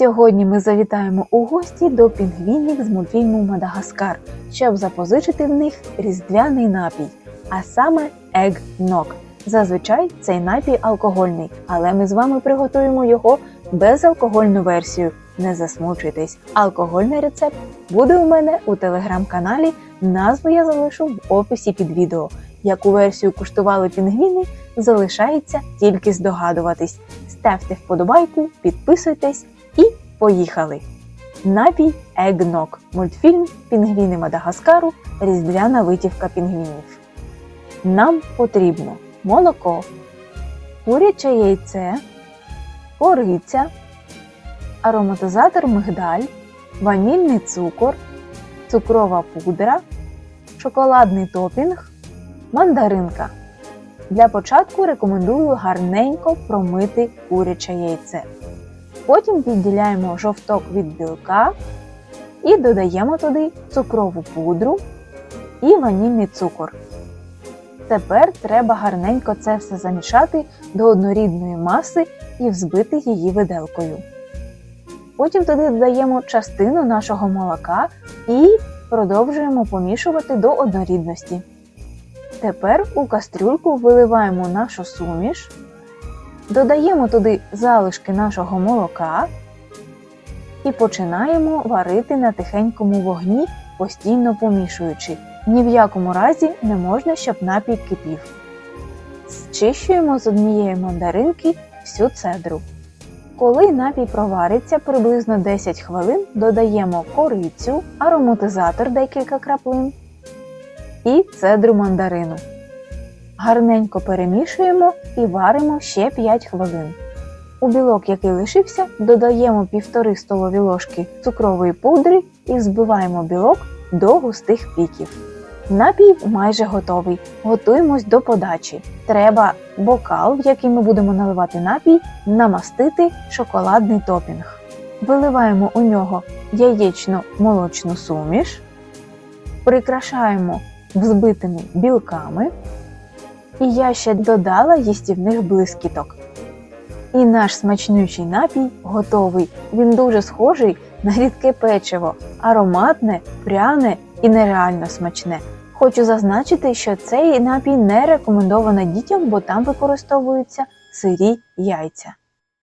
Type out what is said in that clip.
Сьогодні ми завітаємо у гості до пінгвінів з мультфільму Мадагаскар, щоб запозичити в них різдвяний напій, а саме Eggnog. Зазвичай цей напій алкогольний, але ми з вами приготуємо його безалкогольну версію. Не засмучуйтесь. Алкогольний рецепт буде у мене у телеграм-каналі. Назву я залишу в описі під відео. Яку версію куштували пінгвіни, залишається тільки здогадуватись. Ставте вподобайку, підписуйтесь поїхали! Напій Eggnog. Мультфільм Пінгвіни Мадагаскару. Різдвяна витівка пінгвінів. Нам потрібно молоко, куряче яйце, кориця, ароматизатор мигдаль, ванільний цукор, цукрова пудра, шоколадний топінг, мандаринка. Для початку рекомендую гарненько промити куряче яйце. Потім відділяємо жовток від білка і додаємо туди цукрову пудру і ванільний цукор. Тепер треба гарненько це все замішати до однорідної маси і взбити її виделкою. Потім туди додаємо частину нашого молока і продовжуємо помішувати до однорідності. Тепер у кастрюльку виливаємо нашу суміш, додаємо туди залишки нашого молока і починаємо варити на тихенькому вогні, постійно помішуючи. Ні в якому разі не можна, щоб напій кипів. Зчищуємо з однієї мандаринки всю цедру. Коли напій провариться приблизно 10 хвилин, додаємо корицю, ароматизатор декілька краплин і цедру мандарину. Гарненько перемішуємо і варимо ще 5 хвилин. У білок, який лишився, додаємо 1,5 столові ложки цукрової пудри і взбиваємо білок до густих піків. Напій майже готовий. Готуємось до подачі. Треба бокал, в який ми будемо наливати напій, намастити шоколадний топінг. Виливаємо у нього яєчно-молочну суміш, прикрашаємо взбитими білками. І я ще додала їстівних блискіток. І наш смачнючий напій готовий. Він дуже схожий на рідке печиво, ароматне, пряне і нереально смачне. Хочу зазначити, що цей напій не рекомендовано дітям, бо там використовуються сирі яйця.